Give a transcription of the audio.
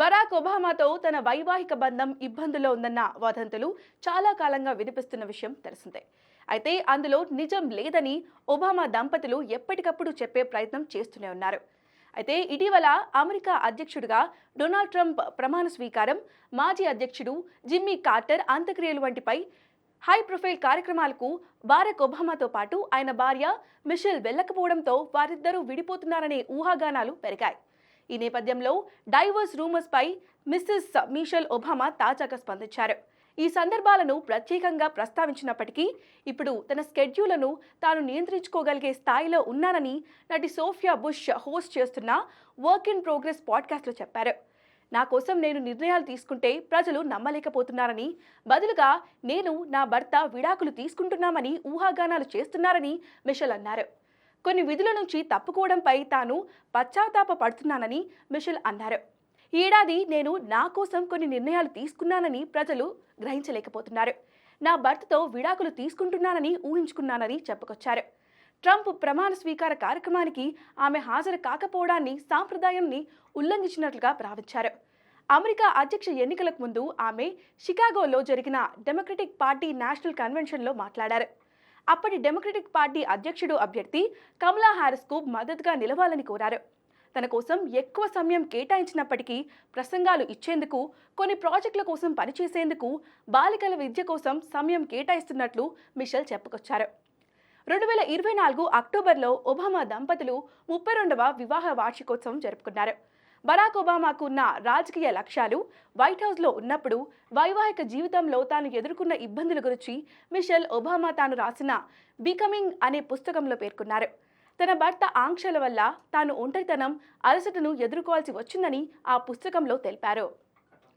Barack ఒబామాతో తన వైవాహిక బంధం ఇబ్బందుల్లో ఉందన్న వదంతులు చాలా కాలంగా వినిపిస్తున్న విషయం తెలిసిందే. అయితే అందులో నిజం లేదని ఒబామా దంపతులు ఎప్పటికప్పుడు చెప్పే ప్రయత్నం చేస్తూనే ఉన్నారు. అయితే ఇటీవల అమెరికా అధ్యక్షుడిగా డొనాల్డ్ ట్రంప్ ప్రమాణ స్వీకారం మాజీ అధ్యక్షుడు జిమ్మీ కార్టర్ అంత్యక్రియలు వంటిపై హై ప్రొఫైల్ కార్యక్రమాలకు బారక్ ఒబామాతో పాటు ఆయన భార్య మిషెల్ వెళ్ళకపోవడంతో వారిద్దరూ విడిపోతున్నారనే ఊహాగానాలు పెరిగాయి. ఈ నేపథ్యంలో డైవర్స్ రూమర్స్ పై మిస్సెస్ మిషెల్ ఒబామా తాజాగా స్పందించారు. ఈ సందర్భాలను ప్రత్యేకంగా ప్రస్తావించినప్పటికీ ఇప్పుడు తన స్కెడ్యూలను తాను నియంత్రించుకోగలిగే స్థాయిలో ఉన్నానని నటి సోఫియా బుష్ హోస్ట్ చేస్తున్న వర్క్ ఇన్ ప్రోగ్రెస్ పాడ్కాస్ట్లో చెప్పారు. నా కోసం నేను నిర్ణయాలు తీసుకుంటే ప్రజలు నమ్మలేకపోతున్నారని బదులుగా నేను నా భర్త విడాకులు తీసుకుంటున్నామని ఊహాగానాలు చేస్తున్నారని మిషల్ అన్నారు. కొన్ని విధుల నుంచి తప్పుకోవడంపై తాను పశ్చాత్తాప పడుతున్నానని మిషెల్ అన్నారు. ఈ ఏడాది నేను నా కోసం కొన్ని నిర్ణయాలు తీసుకున్నానని ప్రజలు గ్రహించలేకపోతున్నారు. నా భర్తతో విడాకులు తీసుకుంటున్నానని ఊహించుకున్నానని చెప్పుకొచ్చారు. ట్రంప్ ప్రమాణ స్వీకార కార్యక్రమానికి ఆమె హాజరు కాకపోవడాన్ని సాంప్రదాయాన్ని ఉల్లంఘించినట్లుగా భావించారు. అమెరికా అధ్యక్ష ఎన్నికలకు ముందు ఆమె షికాగోలో జరిగిన డెమోక్రటిక్ పార్టీ నేషనల్ కన్వెన్షన్లో మాట్లాడారు. అప్పటి డెమోక్రటిక్ పార్టీ అధ్యక్షుడు అభ్యర్థి కమలా హారిస్కు మద్దతుగా నిలవాలని కోరారు. తన కోసం ఎక్కువ సమయం కేటాయించినప్పటికీ ప్రసంగాలు ఇచ్చేందుకు కొన్ని ప్రాజెక్టుల కోసం పనిచేసేందుకు బాలికల విద్య కోసం సమయం కేటాయిస్తున్నట్లు మిషెల్ చెప్పుకొచ్చారు. రెండు వేల ఇరవై నాలుగు అక్టోబర్లో ఒబామా దంపతులు ముప్పై రెండవ వివాహ వార్షికోత్సవం జరుపుకున్నారు. బరాక్ ఒబామాకు ఉన్న రాజకీయ లక్ష్యాలు వైట్ హౌస్లో ఉన్నప్పుడు వైవాహిక జీవితంలో తాను ఎదుర్కొన్న ఇబ్బందుల గురించి మిషెల్ ఒబామా తాను రాసిన బికమింగ్ అనే పుస్తకంలో పేర్కొన్నారు. తన భర్త ఆంక్షల వల్ల తాను ఒంటరితనం అలసటను ఎదుర్కోవాల్సి వచ్చిందని ఆ పుస్తకంలో తెలిపారు.